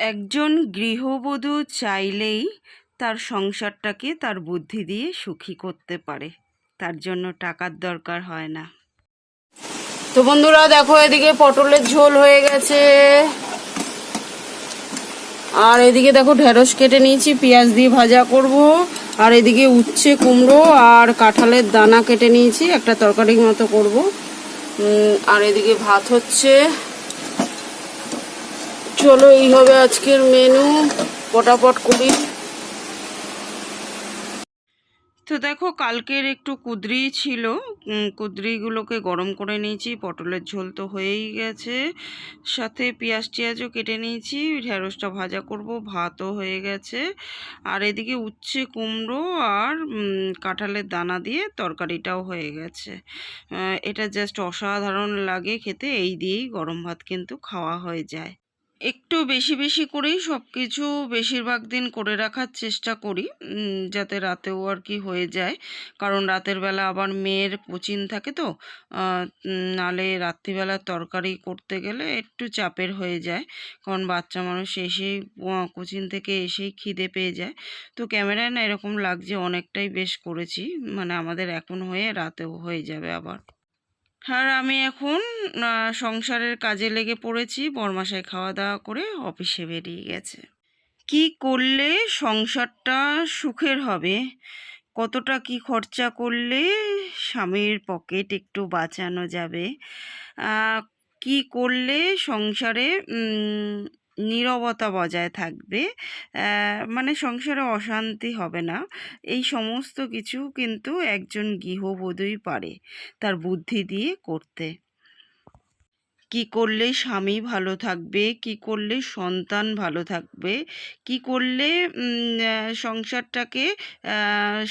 একজন গৃহবধূ চাইলেই তার সংসারটাকে তার বুদ্ধি দিয়ে সুখী করতে পারে। তার জন্য টাকার দরকার হয় না। তো বন্ধুরা, দেখো এদিকে পটলের ঝোল হয়ে গেছে। আর এদিকে দেখো ঢেঁড়স কেটে নিয়েছি, পেঁয়াজ দিয়ে ভাজা করব। আর এদিকে উচ্ছে, কুমড়ো আর কাঁঠালের দানা কেটে নিয়েছি, একটা তরকারির মতো করব। আর এদিকে ভাত হচ্ছে। চলো, এই হবে আজকের মেনু পটাপট করি। তো দেখো, কালকের একটু কুদরি ছিল। কুদরিগুলোকে গরম করে নিয়েছি। পটলের ঝোল তো হয়েই গেছে। সাথে পেঁয়াজ টিয়াজও কেটে নিয়েছি। ঢেঁড়সটা ভাজা করব, ভাতও হয়ে গেছে। আর এদিকে উচ্ছে, কুমড়ো আর কাঁঠালের দানা দিয়ে তরকারিটাও হয়ে গেছে। এটা জাস্ট অসাধারণ লাগে খেতে। এই দিয়েই গরম ভাত কিন্তু খাওয়া হয়ে যায়। একটু বেশি বেশি করেই সব কিছু বেশিরভাগ দিন করে রাখার চেষ্টা করি যাতে রাতেও আর কি হয়ে যায়। কারণ রাতের বেলা আবার মেয়ের কোচিং থাকে তো নালে রাত্রিবেলা তরকারি করতে গেলে একটু চাপের হয়ে যায়। কারণ বাচ্চা মানুষ এসেই কোচিং থেকে এসেই খিদে পেয়ে যায়। তো ক্যামেরায় না এরকম লাগছে, অনেকটাই বেশ করেছি। মানে আমাদের এখন হয়ে রাতেও হয়ে যাবে আবার। আর আমি এখন সংসারের কাজে লেগে পড়েছি। বরমাসায় খাওয়া দাওয়া করে অফিসে বেরিয়ে গেছে। কি করলে সংসারটা সুখের হবে? কতটা কি খরচা করলে স্বামীর পকেট একটু বাঁচানো যাবে? কি করলে সংসারে নীরবতা বজায় থাকবে মানে সংসারে অশান্তি হবে না। এই সমস্ত কিছু কিন্তু একজন গৃহবধূই পারে তার বুদ্ধি দিয়ে করতে। কি করলে স্বামী ভালো থাকবে, কি করলে সন্তান ভালো থাকবে, কি করলে সংসারটাকে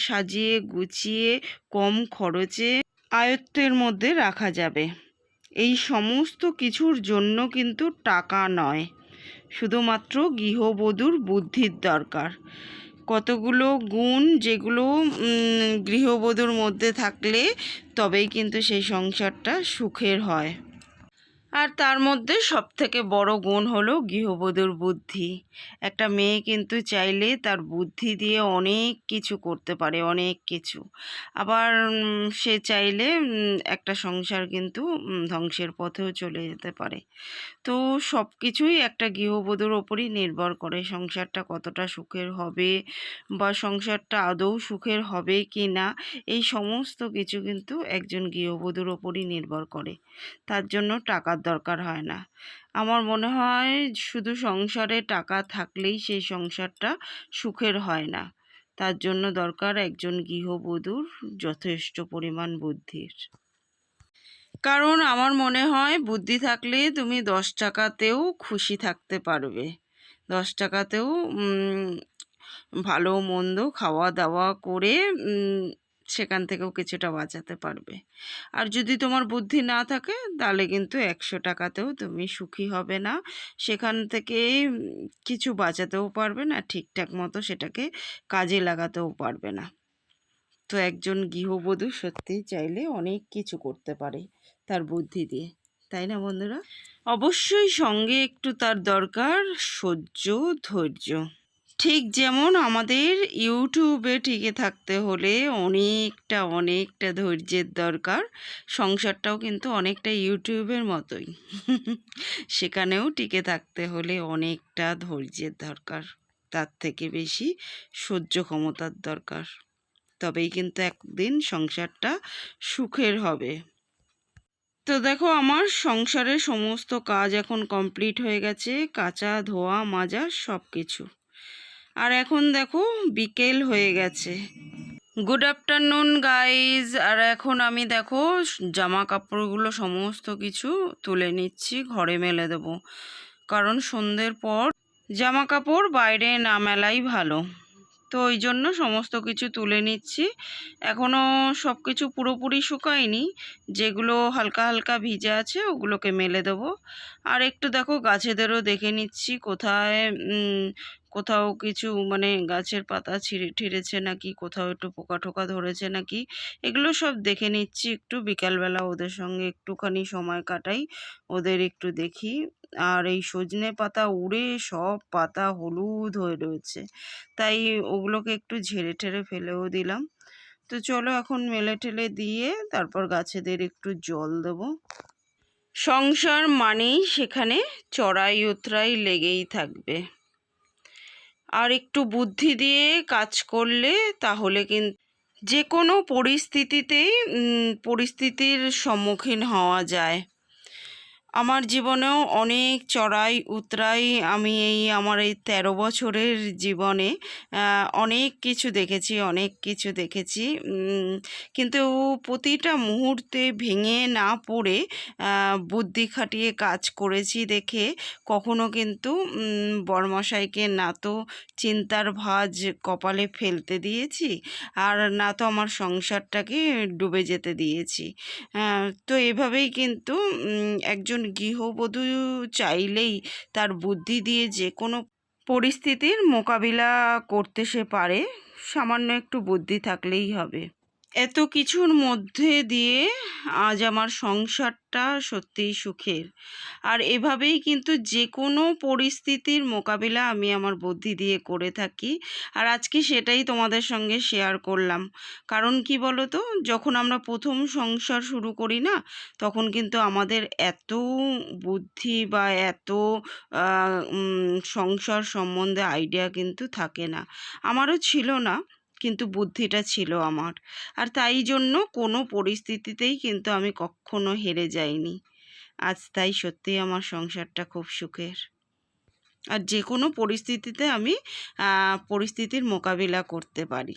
সাজিয়ে গুছিয়ে কম খরচে আয়ত্তের মধ্যে রাখা যাবে। এই সমস্ত কিছুর জন্য কিন্তু টাকা নয়। শুধুমাত্র গৃহবধূর বুদ্ধির দরকার। কতগুলো গুণ যেগুলো গৃহবধূর মধ্যে থাকলে তবেই কিন্তু সেই সংসারটা সুখের হয়। আর তার মধ্যে সবথেকে বড় গুণ হলো গৃহবধূর বুদ্ধি। একটা মেয়ে কিন্তু চাইলে তার বুদ্ধি দিয়ে অনেক কিছু করতে পারে, অনেক কিছু। আবার সে চাইলে একটা সংসার কিন্তু ধ্বংসের পথেও চলে যেতে পারে। তো সব কিছুই একটা গৃহবধূর ওপরই নির্ভর করে, সংসারটা কতটা সুখের হবে বা সংসারটা আদৌ সুখের হবে কি না, এই সমস্ত কিছু কিন্তু একজন গৃহবধূর ওপরই নির্ভর করে। তার জন্য টাকার দরকার হয় না। আমার মনে হয় শুধু সংসারে টাকা থাকলেই সেই সংসারটা সুখের হয় না। তার জন্য দরকার একজন গৃহবধূর যথেষ্ট পরিমাণ বুদ্ধির। কারণ আমার মনে হয় বুদ্ধি থাকলে তুমি দশ টাকাতেও খুশি থাকতে পারবে। দশ টাকাতেও ভালো মন্দ খাওয়া দাওয়া করে সেখান থেকেও কিছুটা বাঁচাতে পারবে। আর যদি তোমার বুদ্ধি না থাকে, তাহলে কিন্তু একশো টাকাতেও তুমি সুখী হবে না। সেখান থেকে কিছু বাঁচাতেও পারবে না, ঠিকঠাক মতো সেটাকে কাজে লাগাতেও পারবে না। তো একজন গৃহবধূ সত্যিই চাইলে অনেক কিছু করতে পারে তার বুদ্ধি দিয়ে, তাই না বন্ধুরা? অবশ্যই সঙ্গে একটু তার দরকার সহ্য, ধৈর্য। ঠিক যেমন আমাদের ইউটিউবে টিকে থাকতে হলে অনেকটা অনেকটা ধৈর্যের দরকার। সংসারটাও কিন্তু অনেকটা ইউটিউবের মতোই। সেখানেও টিকে থাকতে হলে অনেকটা ধৈর্যের দরকার। তার থেকে বেশি সহ্য ক্ষমতার দরকার। তবেই কিন্তু একদিন সংসারটা সুখের হবে। তো দেখো, আমার সংসারের সমস্ত কাজ এখন কমপ্লিট হয়ে গেছে। কাঁচা, ধোয়া, মাজা সব কিছু আর এখন দেখো বিকেল হয়ে গেছে। গুড আফটারনুন গাইজ আর এখন আমি দেখো জামা কাপড়গুলো সমস্ত কিছু তুলে নিচ্ছি, ঘরে মেলে দেব। কারণ সন্ধ্যের পর জামা কাপড় বাইরে না মেলাই ভালো। তো ওই জন্য সমস্ত কিছু তুলে নিচ্ছি। এখনও সব কিছু পুরোপুরি শুকায়নি। যেগুলো হালকা হালকা ভিজে আছে, ওগুলোকে মেলে দেবো। আর একটু দেখো গাছেদেরও দেখে নিচ্ছি কোথায় কোথাও কিছু মানে গাছের পাতা ছিঁড়ে, ঠিড়েছে নাকি? কোথাও একটু পোকা টোকা ধরেছে নাকি? এগুলো সব দেখে নিচ্ছি একটু বিকালবেলা ওদের সঙ্গে একটুখানি সময় কাটাই, ওদের একটু দেখি। আর এই সজনে পাতা উড়ে সব পাতা হলুদ হয়ে রয়েছে। তাই ওগুলোকে একটু ঝেড়ে ঠেড়ে ফেলেও দিলাম। তো চলো এখন মেলে ঠেলে দিয়ে তারপর গাছেদের একটু জল দেবো। সংসার মানেই সেখানে চড়াই উতরাই লেগেই থাকবে। আর একটু বুদ্ধি দিয়ে কাজ করলে তাহলে কিন্তু যে কোনো পরিস্থিতিতেই পরিস্থিতির সম্মুখীন হওয়া যায়। আমার জীবনেও অনেক চড়াই উতরাই আমি এই আমার এই তেরো বছরের জীবনে অনেক কিছু দেখেছি অনেক কিছু দেখেছি। কিন্তু প্রতিটা মুহূর্তে ভেঙে না পড়ে বুদ্ধি খাটিয়ে কাজ করেছি দেখে কখনো কিন্তু উম, বড়মশাইকে না তো চিন্তার ভাঁজ কপালে ফেলতে দিয়েছি আর না তো আমার সংসারটাকে ডুবে যেতে দিয়েছি। তো এভাবেই কিন্তু উম, একজন গৃহবধূ চাইলেই তার বুদ্ধি দিয়ে যে কোনো পরিস্থিতির মোকাবিলা করতে সে পারে, সামান্য একটু বুদ্ধি থাকলেই হবে। এত কিছুর মধ্যে দিয়ে আজ আমার সংসারটা সত্যিই সুখের। আর এভাবেই কিন্তু যে কোনো পরিস্থিতির মোকাবিলা আমি আমার বুদ্ধি দিয়ে করে থাকি। আর আজকে সেটাই তোমাদের সঙ্গে শেয়ার করলাম। কারণ কি বলো তো যখন আমরা প্রথম সংসার শুরু করি না, তখন কিন্তু আমাদের এত বুদ্ধি বা এত সংসার সম্বন্ধে আইডিয়া কিন্তু থাকে না। আমারও ছিল না। কিন্তু বুদ্ধিটা ছিল আমার। আর তাই জন্য কোনো পরিস্থিতিতেই কিন্তু আমি কখনো হেরে যাইনি। আজ তাই সত্যিই আমার সংসারটা খুব সুখের। আর যে কোনো পরিস্থিতিতে আমি পরিস্থিতির মোকাবিলা করতে পারি।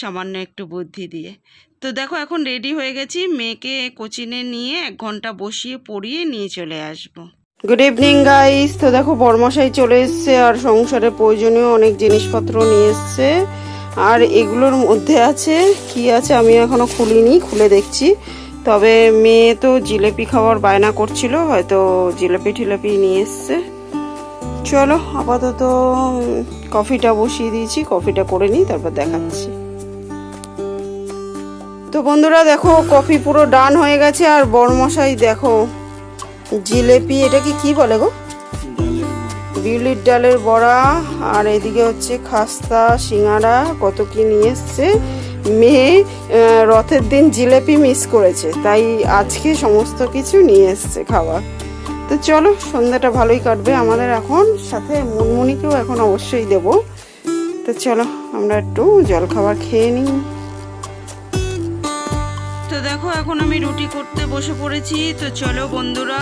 সামান্য একটু বুদ্ধি দিয়ে। তো দেখো এখন রেডি হয়ে গেছি, মেয়েকে কোচিনে নিয়ে এক ঘণ্টা বসিয়ে পড়িয়ে নিয়ে চলে আসব। গুড ইভিনিং গাইস তো দেখো বর্মশাই চলে এসছে আর সংসারে প্রয়োজনীয় অনেক জিনিসপত্র নিয়ে এসছে। আর এগুলোর মধ্যে আছে, কি আছে আমি এখনও খুলিনি, খুলে দেখছি। তবে মেয়ে তো জিলেপি খাওয়ার বায়না করছিল, হয়তো জিলেপি টিলেপি নিয়ে এসছে। চলো আপাতত কফিটা বসিয়ে দিয়েছি, কফিটা করে নিই, তারপর দেখাচ্ছি। তো বন্ধুরা দেখো, কফি পুরো ডান হয়ে গেছে, আর বড়মশাই দেখো, জিলেপি এটাকে কি বলে গো? বিউলির ডালের বড়া, আর এদিকে হচ্ছে খাস্তা, সিঙ্গারা, কত কি নিয়ে এসছে। মেয়ে রথের দিন জিলেপি মিস করেছে, তাই আজকে সমস্ত কিছু নিয়ে এসছে খাবার তো চলো, সন্ধ্যাটা ভালোই কাটবে আমাদের এখন, সাথে মুনমুনিকেও এখন অবশ্যই দেব। তো চলো, আমরা একটু জলখাবার খেয়ে নিই। দেখো, এখন আমি রুটি করতে বসে পড়েছি। তো চলো বন্ধুরা,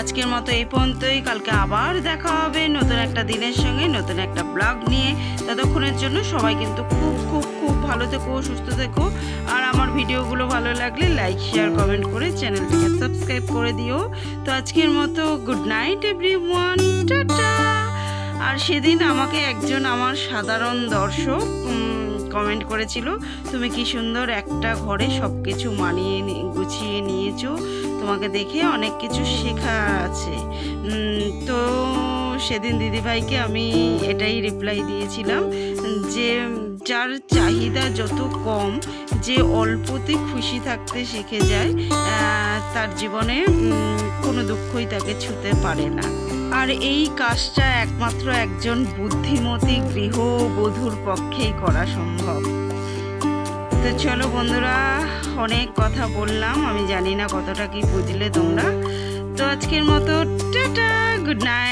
আজকের মতো এই পর্যন্তই। কালকে আবার দেখা হবে নতুন একটা দিনের সঙ্গে, নতুন একটা ব্লগ নিয়ে। ততক্ষণের জন্য সবাই কিন্তু খুব খুব খুব ভালো থেকো, সুস্থ থেকো। আর আমার ভিডিওগুলো ভালো লাগলে লাইক শেয়ার কমেন্ট করে চ্যানেলটিকে সাবস্ক্রাইব করে দিও। তো আজকের মতো গুড নাইট এভরি ওয়ান আর সেদিন আমাকে একজন আমার সাধারণ দর্শক কমেন্ট করেছিল, তুমি কি সুন্দর একটা ঘরে সব কিছু মানিয়ে গুছিয়ে নিয়েছো। তোমাকে দেখে অনেক কিছু শেখা আছে। তো সেদিন দিদিভাইকে আমি এটাই রিপ্লাই দিয়েছিলাম, যে যার চাহিদা যত কম, যে অল্পতে খুশি থাকতে শিখে যায় তার জীবনে কোনো দুঃখই তাকে ছুতে পারে না। আর এই কাজটা একমাত্র একজন বুদ্ধিমতী গৃহবধূর পক্ষেই করা সম্ভব। তো চলো বন্ধুরা, অনেক কথা বললাম, আমি জানি না কতটা কি বুঝলে তোমরা। তো আজকের মতো, টাটা, গুড নাইট।